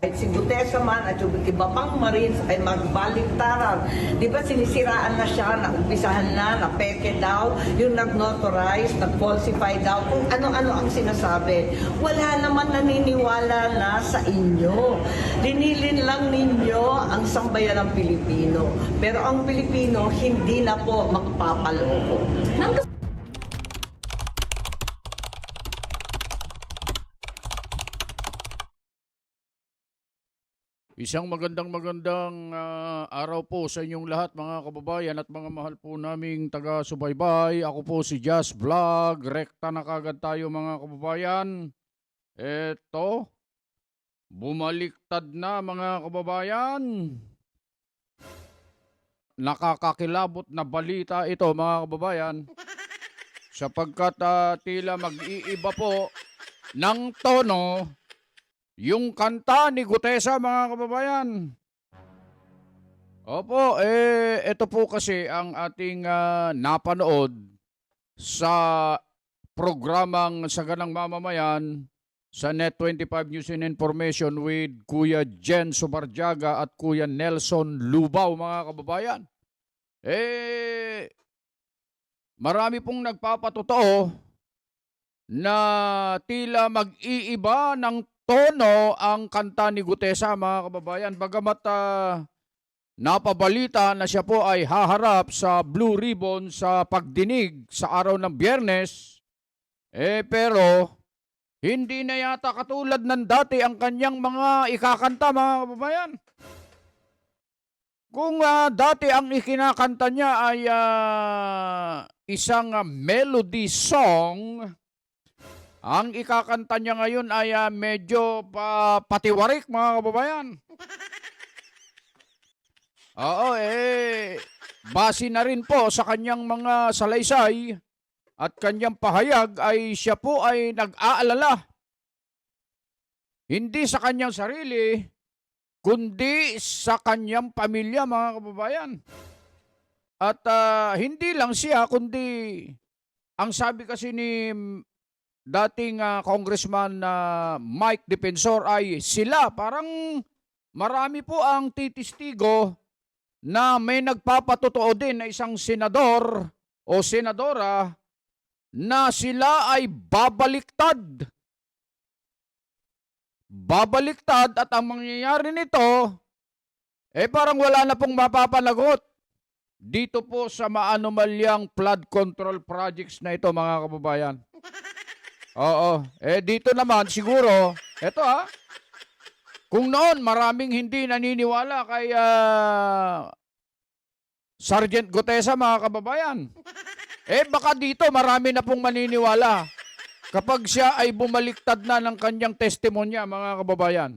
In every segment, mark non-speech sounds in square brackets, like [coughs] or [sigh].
At si Gutesa man at yung iba pang Marines ay magbaliktaran. Di ba sinisiraan na siya, naumpisahan na, na peke daw, yung nag-notarize, nag-falsify daw, kung ano-ano ang sinasabi. Wala naman naniniwala na sa inyo. Linilin lang ninyo ang sambayan ng Pilipino. Pero ang Pilipino hindi na po magpapaloko. Isang magandang magandang ah, araw po sa inyong lahat mga kababayan at mga mahal po naming taga-subaybay. Ako po si Jazz Vlog. Rekta na kagad tayo mga kababayan. Eto, bumaliktad na mga kababayan. Nakakakilabot na balita ito mga kababayan. Sapagkat ah, tila mag-iiba po ng tono yung kanta ni Gutesa, mga kababayan. Opo, eh, ito po kasi ang ating ah, napanood sa programang Saganang Mamamayan sa Net25 News and Information with Kuya Jen Subarjaga at Kuya Nelson Lubao, mga kababayan. Eh, marami pong nagpapatotoo na tila mag-iiba ng tono ang kanta ni Gutesa mga kababayan. Bagamat ah, napabalita na siya po ay haharap sa Blue Ribbon sa pagdinig sa araw ng biyernes, eh pero hindi na yata katulad ng dati ang kanyang mga ikakanta mga kababayan. Kung ah, dati ang ikinakanta niya ay ah, isang ah, melody song, ang ikakanta niya ngayon ay ah, medyo pa, patiwarik mga kababayan. [laughs] Oo eh, base na rin po sa kanyang mga salaysay at kanyang pahayag ay siya po ay nag-aalala. Hindi sa kanyang sarili, kundi sa kanyang pamilya mga kababayan. At ah, hindi lang siya, kundi ang sabi kasi ni dating ah, congressman na Mike Defensor ay sila parang marami po ang titistigo na may nagpapatotoo din na isang senador o senadora na sila ay babaliktad. Babaliktad at ang mangyayari nito eh parang wala na pong mapapanagot dito po sa maanomalyang flood control projects na ito mga kababayan. Oo. Eh dito naman siguro, eto ha. Kung noon maraming hindi naniniwala kay ah, Sergeant Gutesa mga kababayan. Eh baka dito marami na pong maniniwala kapag siya ay bumaliktad na ng kanyang testimonya mga kababayan.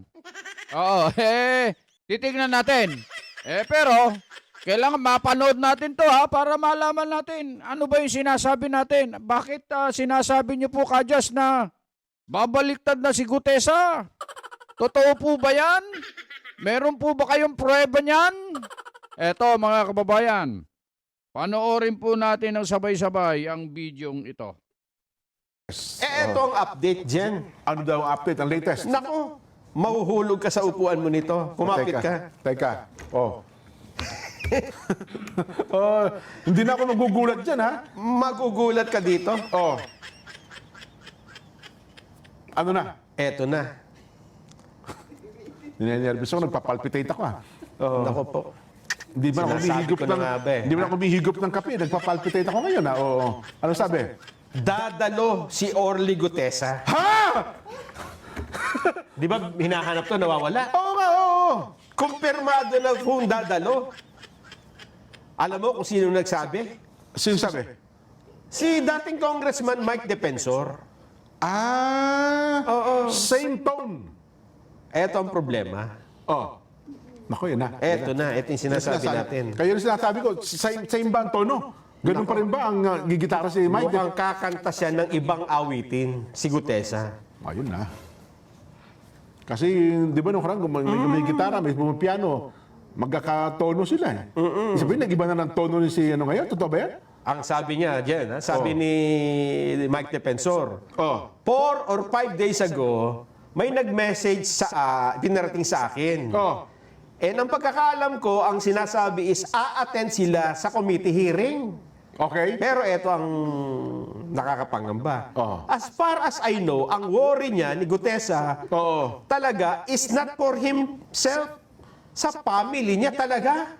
Oo, [laughs] eh titingnan natin. Eh pero kailangan mapanood natin to ha para malaman natin ano ba yung sinasabi natin. Bakit ah, sinasabi niyo po kadyas na babaliktad na si Gutesa? Totoo po ba yan? Meron po ba kayong prueba niyan? Eto mga kababayan, panoorin po natin ng sabay-sabay ang bidyong ito. Eh, eto ang update dyan. Ano daw ang update, ang latest? Naku, mahuhulog ka sa upuan mo nito. Kumapit Teka, ka. Teka. Oh. [laughs] oh, hindi na ako magugulat dyan, ha? Magugulat ka dito. Oh. Ano na? Eto na. Ninenervous ako, nagpapalpitate ako, ha? Oh. Naku po. Hindi ba ako Sinasabi humihigop ko na ng, nga ba eh. hindi ba ako humihigop ng kape? Nagpapalpitate ako ngayon, ha? Oo. Ano sabi? Dadalo si Orly Gutesa. Ha? Di ba hinahanap to, nawawala? Oo nga, oo. Kumpirmado na kung dadalo. Alam mo kung sino nagsabi? Sino sabi? Si dating Congressman Mike Defensor. Ah, Oo. same tone. Eto ang problema. Oh. Naku, yun na. Eto na, eto yung sinasabi Sinasabi- natin. Kaya yung sinasabi ko, same, same ba ang tono? Ganun pa rin ba ang uh, gigitara si Mike? Mukhang kakanta siya ng ibang awitin, si Gutesa. Ayun na. Kasi, di ba nung karang, may, may, may gitara, may, piano, magkakatono sila. Eh. Sabihin, nag-iba na ng tono ni si ano ngayon? Totoo ba yan? Ang sabi niya, Jen, ha? sabi Oh. ni Mike Defensor, Oh. four or five days ago, may nag-message sa, ah, pinarating sa akin. Oh. And ang pagkakaalam ko, ang sinasabi is, a-attend sila sa committee hearing. Okay? Pero ito ang nakakapangamba. Oo. As far as I know, ang worry niya ni Gutesa Oo. talaga is not for himself. Sa family niya talaga.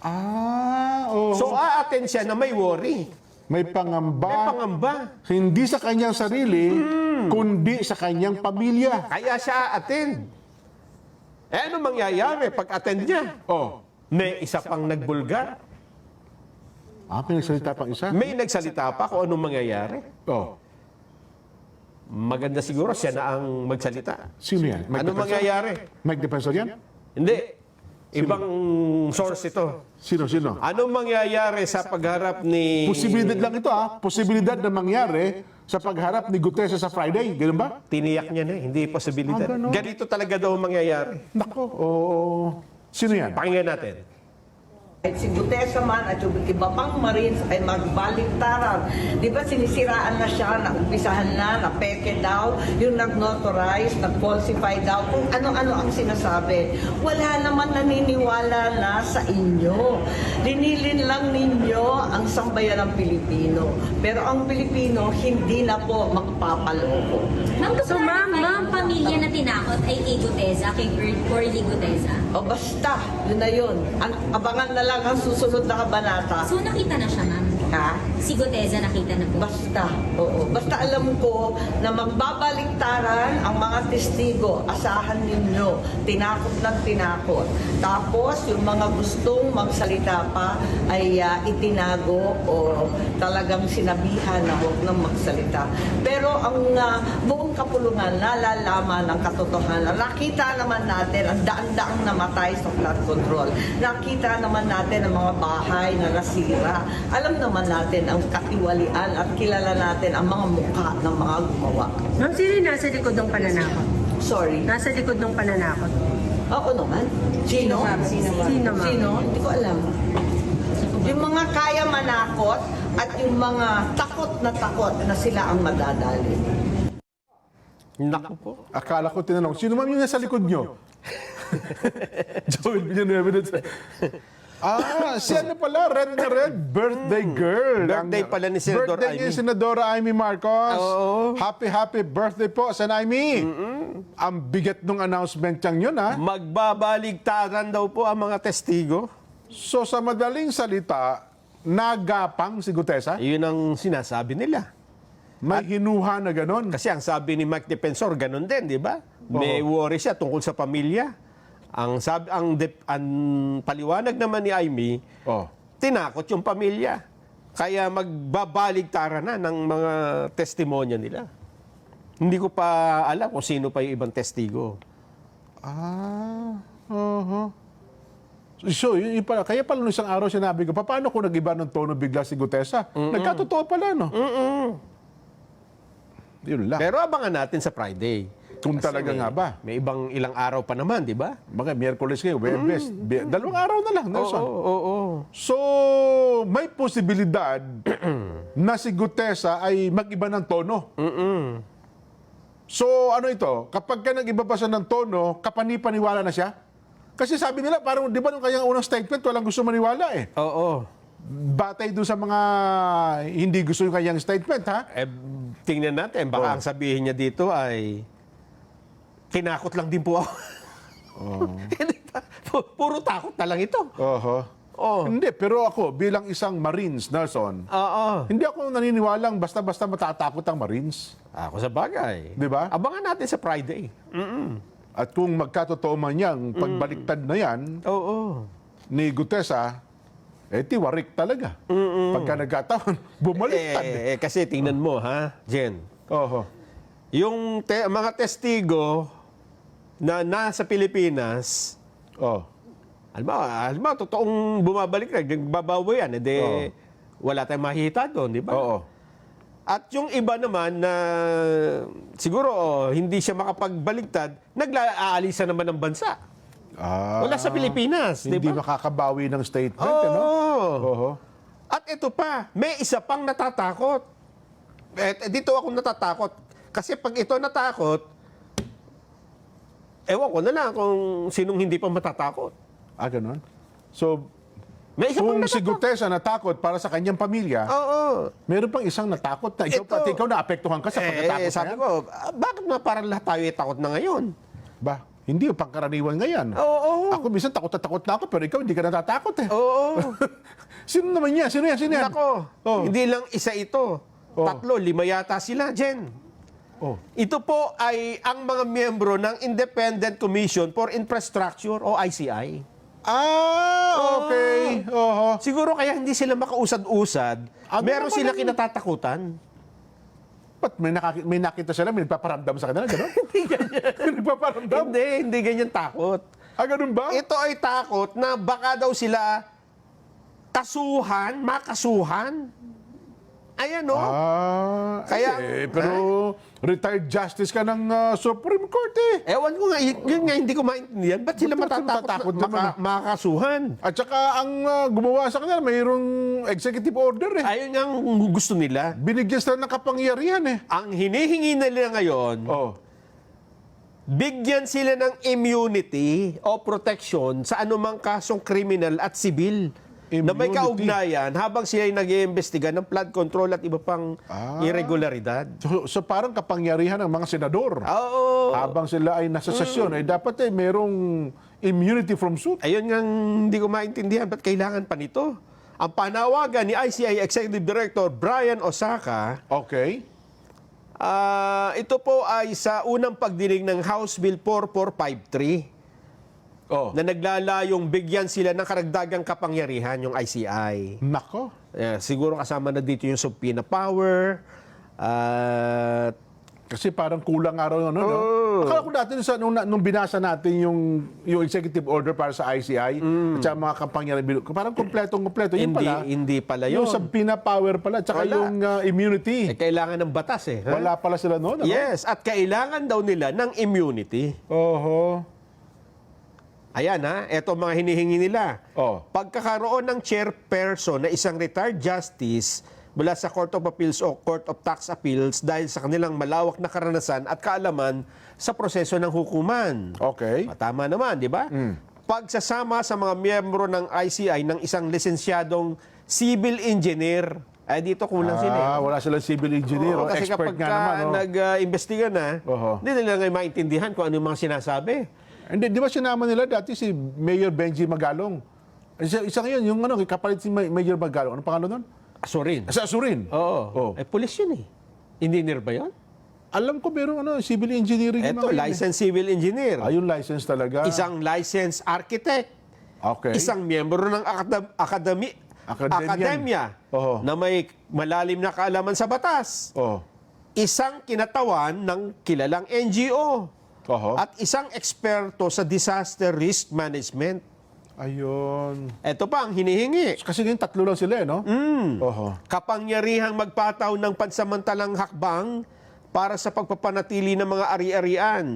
Ah, oh. So, a-attend siya na may worry. may May pangamba. pangamba. Hindi sa kanyang sarili, Hmm. kundi sa kanyang pamilya. Kaya siya attend. Eh, ano mangyayari pag attend niya? Oh. May isa pang nagbulgar. Ah, pinagsalita pang isa? May nagsalita pa kung anong mangyayari. Oh. Maganda siguro siya na ang magsalita. Sino yan? Mike Anong Defensor? mangyayari? Mike Defensor yan? Hindi. Ibang source ito. Sino, sino? Anong mangyayari sa pagharap ni... Posibilidad lang ito ah. Posibilidad na mangyari sa pagharap ni Gutesa sa Friday. Ganun ba? Tiniyak niya na, hindi posibilidad. Ah. Ganito talaga daw ang mangyayari. Nako. Oo. Sino yan? Pakinggan natin. At si Gutesa man at yung iba pang Marines ay magbaliktaran. Di ba sinisiraan na siya, naumpisahan na, na peke daw, yung nag-notarize, nag-falsify daw, kung ano-ano ang sinasabi. Wala naman naniniwala na sa inyo. Dinilin lang ninyo ang sambayan ng Pilipino. Pero ang Pilipino hindi na po magpapaloko. Ma'am, So, ma'am, ma'am, pamilya na tinakot ay kay Guteza, kay Corley Guteza. O basta, yun na yun. Ang, abangan na lang ang susunod na kabanata. So, nakita na siya, ma'am. Ha? Si Guteza nakita na po. Basta, oo. Basta alam ko na magbabaliktaran ang mga testigo. Asahan ninyo. Tinakot ng tinakot. Tapos, yung mga gustong magsalita pa ay ah, itinago o talagang sinabihan na huwag nang magsalita. Pero ang ah, buong kapulungan, nalalaman ng katotohanan. Nakita naman natin ang daan-daang namatay sa flood control. Nakita naman natin ang mga bahay na nasira. Alam naman natin ang katiwalian at kilala natin ang mga mukha ng mga gumawa. Ma'am, sino yung nasa likod ng pananakot? Sorry. Nasa likod ng pananakot? Oo naman. Sino? Sino, ma'am? Sino? Hindi ko alam. Yung mga kaya manakot at yung mga takot na takot na sila ang madadali. Naku po. Akala ko tinanong, sino ma'am yung nasa likod nyo? [laughs] Joel Villanueva. Ah, si ano pala, red na red, birthday girl. Birthday pala ni Senador birthday Amy. ni Senadora Amy Marcos. Oo. Happy, happy birthday po, Sen Amy. Ang bigat nung announcement niyang yun, ha? Magbabaligtaran daw po ang mga testigo. So, sa madaling salita, nagapang si Gutesa? Yun ang sinasabi nila. May hinuha na ganon. Kasi ang sabi ni Mike Defensor, ganun din, di ba? May worry siya tungkol sa pamilya. Ang sabi ang, dep- ang paliwanag naman ni Amy, Oh. tinakot yung pamilya. Kaya magbabaligtara na ng mga testimonya nila. Hindi ko pa alam kung sino pa yung ibang testigo. Ah, uh So, yun, yun pala. Kaya pala nung isang araw sinabi ko, paano kung nag-iba ng tono bigla si Gutesa? Nagkatotoo pala, no? Yun lang. Pero abangan natin sa Friday. Kung talaga may, nga ba. May ibang ilang araw pa naman, di ba? Mga Miyerkules kayo, Webes. Bi- Dalawang araw na lang, Oo, Nelson. oo, oo. So, may posibilidad [clears throat] na si Gutesa ay mag-iba ng tono. So, ano ito? Kapag ka nag-iba pa siya ng tono, kapanipaniwala na siya? Kasi sabi nila, parang, di ba nung kanyang unang statement, walang gusto maniwala eh. Oo. Batay doon sa mga hindi gusto yung kanyang statement, ha? Eh, tingnan natin. Baka Oh. ang sabihin niya dito ay, kinakot lang din po ako. [laughs] Pu- Puro takot na lang ito. Oho. Oo. Hindi, pero ako, bilang isang Marines, Nelson, Oo. hindi ako naniniwalang basta-basta matatakot ang Marines. Ako sa bagay. Di ba? Abangan natin sa Friday. At kung magkatotoo man yang pagbaliktad na yan Oo. ni Gutesa, eh tiwarik talaga. Pagka nagkataon, [laughs] bumaliktad. Eh. Eh, eh, kasi tingnan mo, ha, Jen. Oho. Yung te- mga testigo na nasa Pilipinas, Oh. alam mo, alam mo, totoong bumabalik na, nagbabawi yan, edi Oo. wala tayong makikita doon, di ba? Oo. At yung iba naman na siguro oh, hindi siya makapagbaligtad, naglaalisan naman ng bansa. Ah, Wala sa Pilipinas, di Hindi ba? makakabawi ng statement, Oo. ano? Oho. At ito pa, may isa pang natatakot. Eh, dito ako natatakot. Kasi pag ito natakot, ewan ko na lang kung sinong hindi pa matatakot. Ah, ganun? So, May isa pang kung si. Gutesa natakot para sa kanyang pamilya, Oo. meron pang isang natakot na ikaw, Ito- pati ikaw naapektuhan ka sa pagkatakot Eh, na sabi yan? ko, ah, bakit na parang lahat tayo ay takot na ngayon? Ba, hindi yung pangkaraniwan ngayon. Oo. Ako minsan takot na takot na ako, pero ikaw hindi ka natatakot eh. Oo. [laughs] Sino naman yan? Sino yan? Sino yan? Nako, Oh. hindi lang isa ito. Oh. Tatlo, lima yata sila, Jen. Oh. Ito po ay ang mga miyembro ng Independent Commission for Infrastructure o ICI. Ah, okay. Oho. Siguro kaya hindi sila makausad-usad. Ano meron sila kinatatakutan. Ba't may, nakaki- may nakita sila, may nagpaparamdam sa kanila, gano'n? [laughs] Hindi ganyan. [laughs] nagpaparamdam? Hindi, hindi ganyan takot. Ah, ganun ba? Ito ay takot na baka daw sila kasuhan, makasuhan. Ayan o. Ah, Kaya- eh, pero retired justice ka ng ah, Supreme Court eh. Ewan ko nga, y- yun nga hindi ko maintindihan. Ba't sila Ba't matatakot, matatakot na, maka, eh? makakasuhan? At saka ang ah, gumawa sa kanila, mayroong executive order eh. Ayun ang gusto nila. Binigyan sila ng kapangyarihan eh. Ang hinihingi nila ngayon, Oh. bigyan sila ng immunity o protection sa anumang kasong kriminal at sibil na may Immunity. kaugnayan habang sila ay nag-iimbestiga ng flood control at iba pang Ah. irregularidad. So, so parang kapangyarihan ng mga senador. Oo. Habang sila ay nasa sesyon, ay dapat eh merong immunity from suit. Ayun nga hindi ko maintindihan ba't kailangan pa nito. Ang panawagan ni ICI Executive Director Brian Osaka, Okay. ah, ito po ay sa unang pagdinig ng House Bill 4453 Oh. na naglalayong bigyan sila ng karagdagang kapangyarihan yung ICI. Nako. Eh, siguro kasama na dito yung subpoena power, at Kasi parang kulang araw ano, no? Oh. Akala ko dati sa, nung, nung binasa natin yung, yung executive order para sa ICI at saka mga kapangyarihan, bil- parang kompletong kompleto. Yun Mm. hindi, pala, hindi pala yung yun. subpoena power pala, at saka Wala. yung uh, immunity. Eh, kailangan ng batas eh. ha? Wala pala sila noon, ano? Yes, at kailangan daw nila ng immunity. Oho. Ayan ha, eto mga hinihingi nila. Oh. Pagkakaroon ng chairperson na isang retired justice mula sa Court of Appeals o Court of Tax Appeals dahil sa kanilang malawak na karanasan at kaalaman sa proseso ng hukuman. Okay. Ah, Tama naman, di ba? Pagsasama sa mga miyembro ng ICI ng isang lisensyadong civil engineer. Ay, dito kulang sila. eh. Ah, wala silang civil engineer. Oo, o kasi expert kapag nga naman. Oh. nag-imbestiga na, Oho. hindi nila ngayon maintindihan kung ano yung mga sinasabi. Hindi, di ba sinama nila dati si Mayor Benji Magalong? Isa, isa ngayon, yung ano, kapalit si Ma- Mayor Magalong. Ano pangalan nun? Asurin. Sa Asurin. Oo. Oh. Eh, pulis yun eh. Engineer ba yun? Alam ko meron ano, civil engineering yung Ito, yun, eh. licensed civil engineer. Ah, yung license talaga. Isang licensed architect. Okay. Isang miyembro ng akadem- akademi, Academian. akademya Oo. na may malalim na kaalaman sa batas. Oh. Isang kinatawan ng kilalang NGO. Oho. At isang eksperto sa disaster risk management. Ayun. Ito pa ang hinihingi. Kasi ngayon tatlo lang sila eh, no? Mm. Oho. kapangyarihang magpataw ng pansamantalang hakbang para sa pagpapanatili ng mga ari-arian.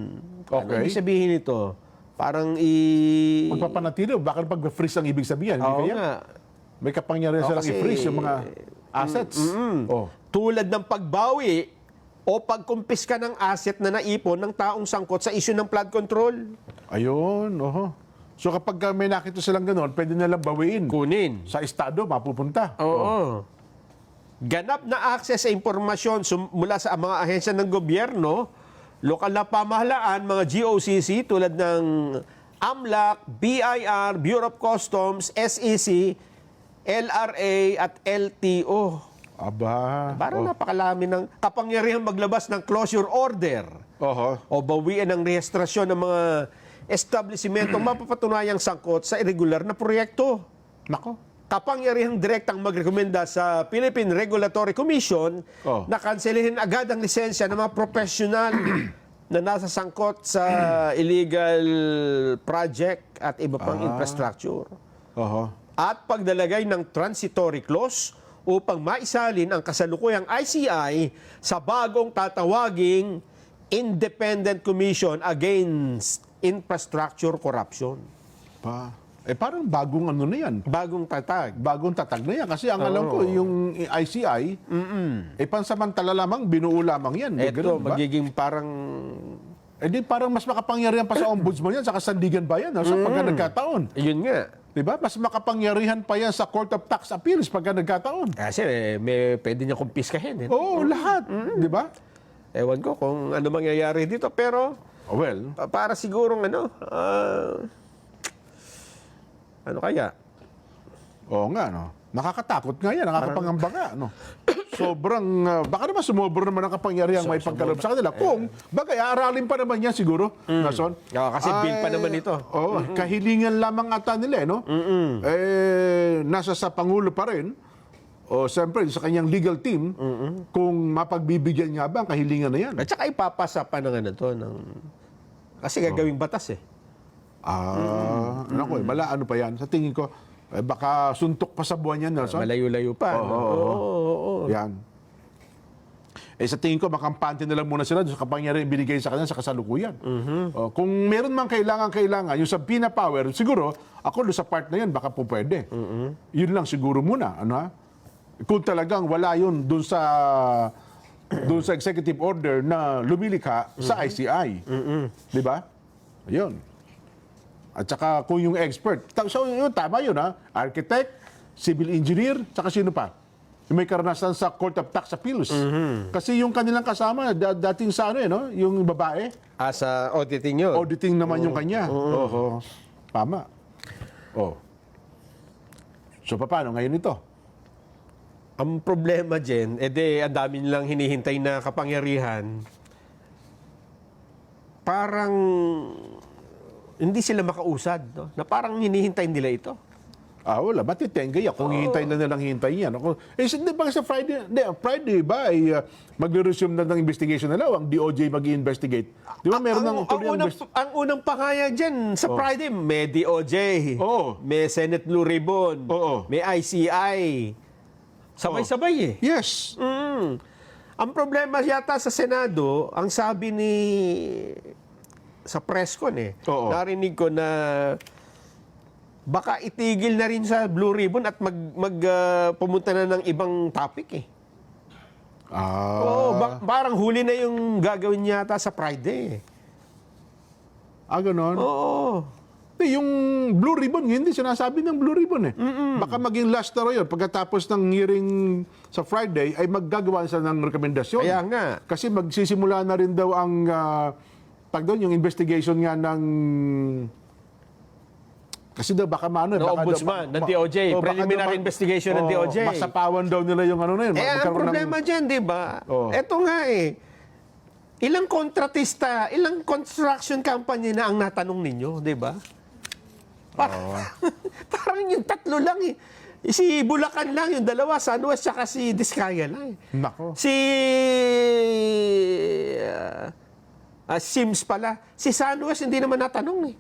Ano Okay. ibig sabihin nito? Parang i... Magpapanatili, bakit pag-freeze ang ibig sabihin? Hindi Oo kaya? nga. May kapangyarihan Oo, silang kasi- i-freeze yung mga assets. Oh. Tulad ng pagbawi o pagkumpiska ng asset na naipon ng taong sangkot sa isyu ng flood control. Ayun, oho. So kapag ka may nakita silang gano'n, pwede nilang bawiin. Kunin. Sa estado, mapupunta. Oo. Ganap na access sa impormasyon mula sa mga ahensya ng gobyerno, lokal na pamahalaan, mga GOCC tulad ng AMLAC, BIR, Bureau of Customs, SEC, LRA at LTO. Aba. Parang oh. napakalami ng kapangyarihan maglabas ng closure order Oho. o bawian ng rehistrasyon ng mga establishmentong [clears throat] mapapatunayang sangkot sa irregular na proyekto Nako. kapangyarihang direktang magrekomenda sa Philippine Regulatory Commission Oh. na kanselihin agad ang lisensya ng mga profesional [clears throat] na nasa sangkot sa [clears throat] illegal project at iba pang Ah. infrastructure. Oho. At pagdalagay ng transitory clause upang maisalin ang kasalukuyang ICI sa bagong tatawaging Independent Commission Against Infrastructure Corruption. Pa. Eh parang bagong ano na yan. Bagong tatag. Bagong tatag na yan. Kasi ang alam ko, yung ICI, eh pansamantala lamang, binuo lamang yan. Ito, ba? magiging parang Eh di parang mas makapangyarihan pa sa ombudsman yan sa kasandigan bayan no? sa pagka nagkataon. Yun nga. Di ba? Mas makapangyarihan pa yan sa Court of Tax Appeals pagka nagkataon. Kasi eh, may pwede niya kumpiskahin. Eh. Oo, lahat. Di ba? Ewan ko kung ano mangyayari dito. Pero Oh, well, pa- para sigurong ano, ah, ano kaya? oo nga, no? Nakakatakot nga yan, nakakapangamba nga, no? [coughs] Sobrang, ah, baka naman sumobro naman ang kapangyarihan may pagkaloob sa kanila. Kung, bagay, aaralin pa naman yan siguro, Nason. Oo, kasi bill pa naman ito. Oo, kahilingan lamang ata nila, eh, no? Eh, nasa sa Pangulo pa rin, o siyempre sa kanyang legal team, kung mapagbibigyan nga ba ang kahilingan na yan. At saka ipapasa pa ng ano to, ng... Kasi gagawing batas eh. Ah, naku, eh, bala ano pa yan. Sa tingin ko, eh, baka suntok pa sa buwan yan, Nelson. Malayo-layo pa. Oo, no? oo, oo. Oo, oo. Yan. Eh sa tingin ko, makampante na lang muna sila sa kapangyarihan binigay sa kanila sa kasalukuyan. Oh, kung meron mang kailangan-kailangan, yung sa Pina Power, siguro, ako doon sa part na yan, baka po pwede. Yun lang siguro muna. Ano, ha? Kung talagang wala yun doon sa [clears throat] doon sa executive order na lumilikha sa ICI. Di ba? Ayun. At saka kung yung expert, so yun, tama yun ha, architect, civil engineer, saka sino pa? Yung may karanasan sa Court of Tax Appeals. Kasi yung kanilang kasama, da- dating sa ano eh, no? yung babae, Ah, sa auditing yun. auditing naman yung kanya. Oo. Tama. Oh. So paano ngayon ito? Ang problema, Jen, edi ang dami nilang hinihintay na kapangyarihan. Parang hindi sila makausad, no? Na parang hinihintay nila ito. Ah, wala. Ba't itengay ako? Kung hihintay na nilang hintay yan. Ako, eh, hindi ba sa Friday, hindi, Friday ba ay uh, magre-resume na ng investigation nila o ang DOJ mag-investigate? Di ba meron ang, ng ang, unang, ang unang pahayag dyan sa Friday, may DOJ, Oo. may Senate Blue Ribbon, Oo. may ICI. Sabay-sabay eh. Yes. Mm. Ang problema yata sa Senado, ang sabi ni sa presscon eh, Oo. narinig ko na baka itigil na rin sa Blue Ribbon at mag, mag ah, pumunta na ng ibang topic eh. Ah. Oo, ba- parang huli na yung gagawin yata sa Friday. eh. Ah, ganon? Oo. Eh, yung Blue Ribbon, hindi sinasabi ng Blue Ribbon eh. Baka maging last na yun. Pagkatapos ng hearing sa Friday, ay maggagawa sila ng rekomendasyon. Kaya nga. Kasi magsisimula na rin daw ang, uh, tag doon, yung investigation nga ng... Kasi daw baka maano, eh, Ng baka daw- ombudsman, ng ma- DOJ, oh, preliminary daw investigation ng oh, DOJ. Masapawan daw nila yung ano na yun. Eh, ang magkaroon ng- problema dyan, di ba? Oo. Eto nga eh. Ilang kontratista, ilang construction company na ang natanong ninyo, di ba? Parang, [laughs] parang yung tatlo lang eh. Si Bulacan lang, yung dalawa, San West, saka si Diskaya lang. eh. Nako. Si ah, ah, Sims pala. Si San West hindi naman natanong eh.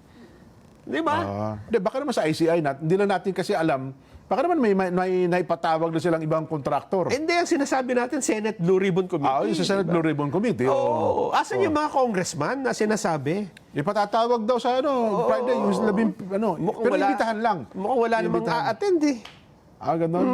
Di ba? Ah, Hindi, baka naman sa ICI, nat, hindi na natin kasi alam, baka naman may, may, may naipatawag na silang ibang kontraktor. Hindi, ang sinasabi natin, Senate Blue Ribbon Committee. Ah, yung sa Senate Blue Ribbon Committee. Oo. oo. Asan yung mga congressman na sinasabi? Ipatatawag daw sa ano, Friday, yung labing, ano, pero imbitahan lang. Mukhang wala namang a-attend eh. Ah, ganun?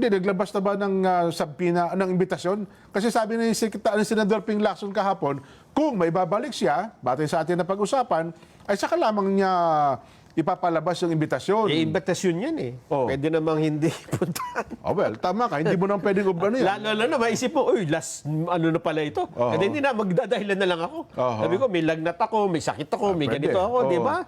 Hindi, naglabas na ba ng uh, sabpina, ng imbitasyon? Kasi sabi ni Secretary, ni Senador Ping Lacson kahapon, kung may babalik siya, batay sa atin na pag-usapan, ay saka lamang niya ipapalabas yung imbitasyon. Eh, invitasyon yan eh. Oo. Pwede namang hindi [laughs] puntahan. Oh, well, tama ka. Hindi mo nang pwedeng ano yan. Lalo na, maisip mo, uy, last, ano na pala ito? Oo. Kasi hindi na, magdadahilan na lang ako. Oo. Sabi ko, may lagnat ako, may sakit ako, may pwede. ganito ako, Oo. di ba?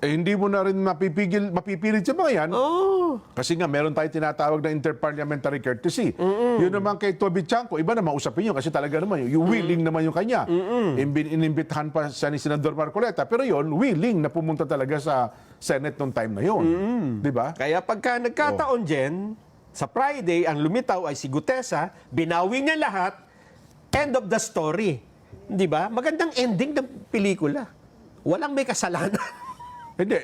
Eh, hindi mo na rin mapipigil, mapipilit sa mga yan. Oo. Kasi nga, meron tayo tinatawag na interparliamentary courtesy. Yun naman kay Toby Chanko, iba naman usapin yun kasi talaga naman yung willing naman yung kanya. Imbi- Inimbitahan pa siya ni Senador Marcoleta. Pero yun, willing na pumunta talaga sa Senate nung time na yun. Di ba? Kaya pagka nagkataon, Jen, sa Friday, ang lumitaw ay si Gutesa, binawi niya lahat, end of the story. Di ba? Magandang ending ng pelikula. Walang may kasalanan. [laughs] Hindi.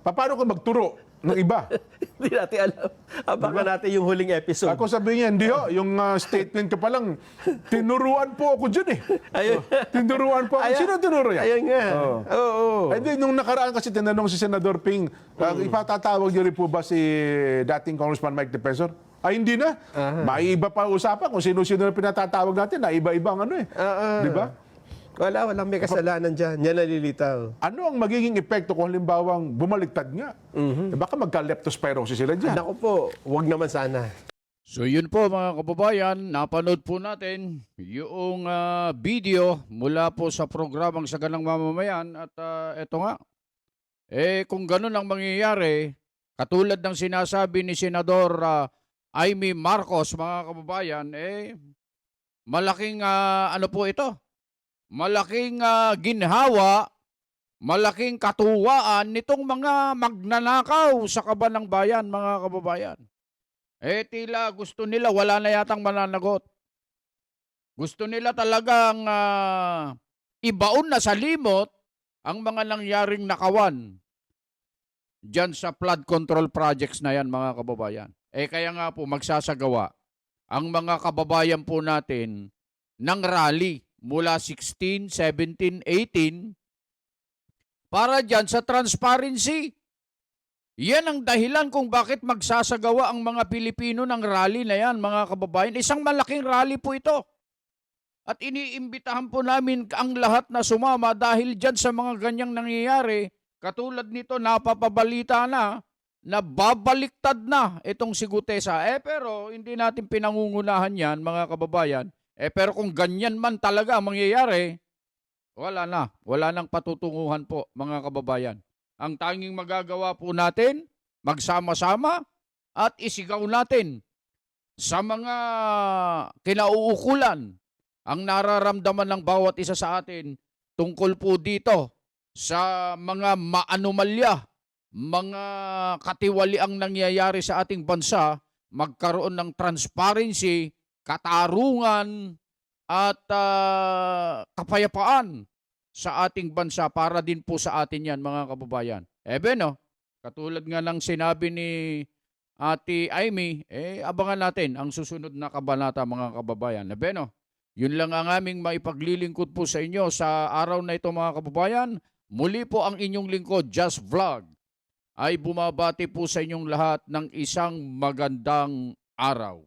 Pa- Paano ka magturo ng iba? [laughs] Hindi natin alam. Abangan natin yung huling episode. Ako sabi niya, hindi ho, yung ah, statement ko pa lang, tinuruan po ako dyan eh. Ayun. Tinuruan po ako. Sino tinuro yan? Ayun nga. Oo. Oo. Ay, Hindi, nung nakaraan kasi tinanong si Senador Ping, uh, ipatatawag niyo rin po ba si dating Congressman Mike DePesor? Ay, hindi na. Maiiba pa usapan kung sino-sino na pinatatawag natin na iba-ibang ano eh. Oo. Di ba? Wala, walang may kasalanan dyan. Yan nalilitaw. Ano ang magiging epekto kung halimbawang bumaligtad nga? Eh, baka magka-leptospirosis sila dyan. Naku po, wag naman sana. So yun po mga kababayan, napanood po natin yung ah, video mula po sa programang Saganang Mamamayan at ah, eto nga, eh kung ganun ang mangyayari, katulad ng sinasabi ni Senador ah, Amy Marcos mga kababayan, eh malaking ah, ano po ito, malaking ah, ginhawa, malaking katuwaan nitong mga magnanakaw sa kaban ng bayan mga kababayan. Eh tila gusto nila wala na yatang mananagot. Gusto nila talagang ah, ibaon na sa limot ang mga nangyaring nakawan dyan sa flood control projects na yan mga kababayan. Eh kaya nga po magsasagawa ang mga kababayan po natin ng rally mula 16, 17, 18 para dyan sa transparency. Yan ang dahilan kung bakit magsasagawa ang mga Pilipino ng rally na yan, mga kababayan. Isang malaking rally po ito. At iniimbitahan po namin ang lahat na sumama dahil dyan sa mga ganyang nangyayari, katulad nito, napapabalita na na babaliktad na itong si Gutesa. Eh pero hindi natin pinangungunahan yan, mga kababayan. Eh pero kung ganyan man talaga ang mangyayari, wala na. Wala nang patutunguhan po, mga kababayan. Ang tanging magagawa po natin, magsama-sama at isigaw natin sa mga kinauukulan ang nararamdaman ng bawat isa sa atin tungkol po dito sa mga maanomalya, mga katiwaliang nangyayari sa ating bansa, magkaroon ng transparency, katarungan, at ah, kapayapaan sa ating bansa para din po sa atin yan mga kababayan. Ebe no, katulad nga ng sinabi ni Ate Amy, eh abangan natin ang susunod na kabanata mga kababayan. Ebe no, yun lang ang aming maipaglilingkod po sa inyo sa araw na ito mga kababayan. Muli po ang inyong lingkod, Just Vlog, ay bumabati po sa inyong lahat ng isang magandang araw.